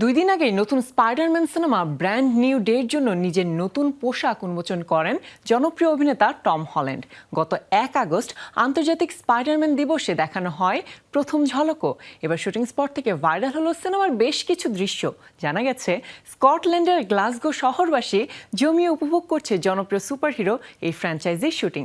দুই দিন আগেই নতুন Spiderman cinema brand new day এর জন্য নিজের নতুন পোশাক উন্মোচন করেন জনপ্রিয় অভিনেতা টম হল্যান্ড। গত এক আগস্ট আন্তর্জাতিক স্পাইডারম্যান দিবসে দেখানো হয় প্রথম ঝলকও। এবার শুটিং স্পট থেকে ভাইরাল হলো সিনেমার বেশ কিছু দৃশ্য। জানা গেছে, স্কটল্যান্ডের গ্লাসগো শহরবাসী জমিয়ে উপভোগ করছে জনপ্রিয় সুপারহিরো এই ফ্র্যাঞ্চাইজির শুটিং।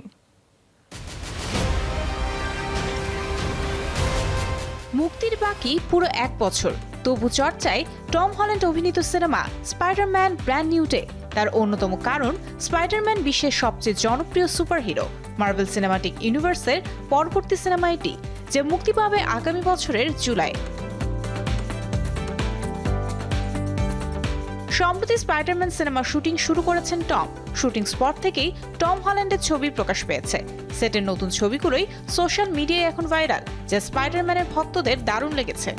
মুক্তির বাকি পুরো এক বছর। তবু চর্চায় টম হল্যান্ড অভিনীত cinema Spiderman brand new day. তার অন্যতম কারণ, স্পাইডারম্যান বিশ্বের সবচেয়ে জনপ্রিয় সুপারহিরো। মার্বেল সিনেমাটিক ইউনিভার্সের পরবর্তী সিনেমা এটি, যে মুক্তি পাবে আগামী বছরের জুলাই। সম্প্রতি স্পাইডারম্যান সিনেমা শুটিং শুরু করেছেন টম। শুটিং স্পট থেকেই টম হল্যান্ডের ছবি প্রকাশ পেয়েছে। সেটের নতুন ছবিগুলোই সোশ্যাল মিডিয়ায় এখন ভাইরাল, যা স্পাইডারম্যানের ভক্তদের দারুণ লেগেছে।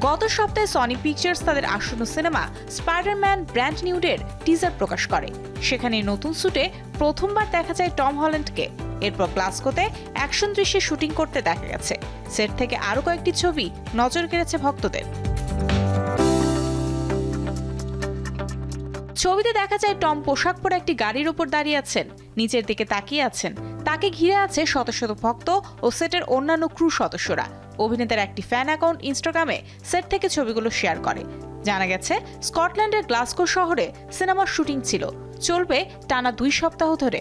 গত সপ্তাহে সনি পিকচার্স তাদের আসন্ন সিনেমা স্পাইডারম্যান ব্র্যান্ড নিউডের টিজার প্রকাশ করে। সেখানে নতুন স্যুটে প্রথমবার দেখা যায় টম হল্যান্ডকে এরপর গ্লাসকোতে অ্যাকশন দৃশ্যে শুটিং করতে দেখা গেছে। সেট থেকে আরও কয়েকটি ছবি নজর কেড়েছে ভক্তদের। ছবিতে দেখা যায় টম পোশাক পরে একটি গাড়ির ওপর দাঁড়িয়ে আছেন। নিচের দিকে তাকিয়ে আছেন। তাকে ঘিরে আছে শত শত ভক্ত ও সেটের অন্যান্য ক্রু সদস্যরা। অভিনেতার একটি ফ্যান অ্যাকাউন্ট ইনস্টাগ্রামে সেট থেকে ছবিগুলো শেয়ার করে। জানা গেছে, স্কটল্যান্ডের গ্লাসকো শহরে সিনেমার শুটিং ছিল। চলবে টানা দুই সপ্তাহ ধরে।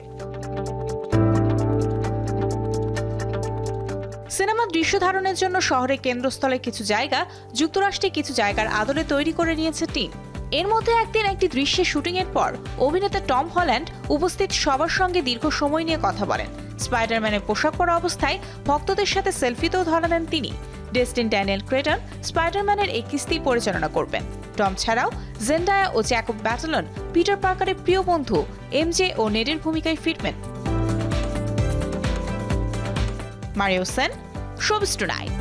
সিনেমার দৃশ্য ধারণের জন্য শহরের কেন্দ্রস্থলে কিছু জায়গা যুক্তরাষ্ট্রে কিছু জায়গার আদলে তৈরি করে নিয়েছে টিম এর মধ্যে একদিন একটি দৃশ্যে এর পর অভিনেতা টম হল্যান্ড উপস্থিত সবার সঙ্গে দীর্ঘ সময় নিয়ে কথা বলেন। স্পাইডারম্যানের পোশাক পরা অবস্থায় ভক্তদের সাথে সেলফিতেও ধরা দেন তিনি। ডেস্টিন ড্যানিয়েল ক্রেটন স্পাইডারম্যানের এই কিস্তি পরিচালনা করবেন। টম ছাড়াও জেন্ডায়া ও জ্যাকব ব্যাটালন, পিটার পার্কারের প্রিয় বন্ধু এমজে ও নেডের ভূমিকায় ফিরবেন। Mario Sen, showbiz tonight